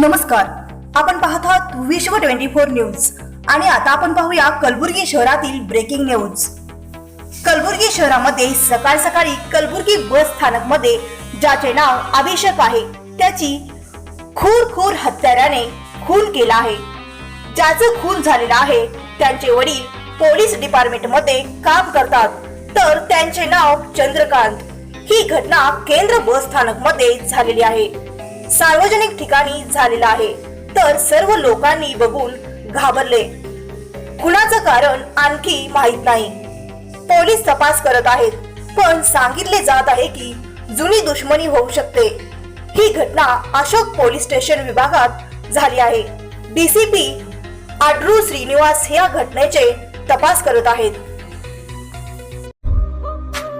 नमस्कार. आपण पाहत आहात विश्व ट्वेंटी फोर न्यूज. आणि आता आपण पाहूया कलबुर्गी शहरातील ब्रेकिंग न्यूज कलबुर्गी शहरामध्ये सकाळ सकाळी कलबुर्गी बस स्थानकमध्ये ज्याचे नाव अभिषेक आहे त्याची खूर खूर हत्याराने खून केला आहे. ज्याचं खून झालेलं आहे त्यांचे वडील पोलीस डिपार्टमेंटमध्ये काम करतात. तर त्यांचे नाव चंद्रकांत. ही घटना केंद्र बस स्थानकमध्ये झालेली आहे. सार्वजनिक ठिकाणी झालेला आहे. तर सर्व लोकांनी बघून घाबरले. खुनाचं कारण आणखी माहीत नाही. पोलीस तपास करत आहेत पण सांगितले जात आहे की जुनी दुश्मनी होऊ शकते. ही घटना अशोक पोलीस स्टेशन विभागात झाली आहे. डीसीपी आड्रू श्रीनिवास या घटनेचे तपास करत आहेत.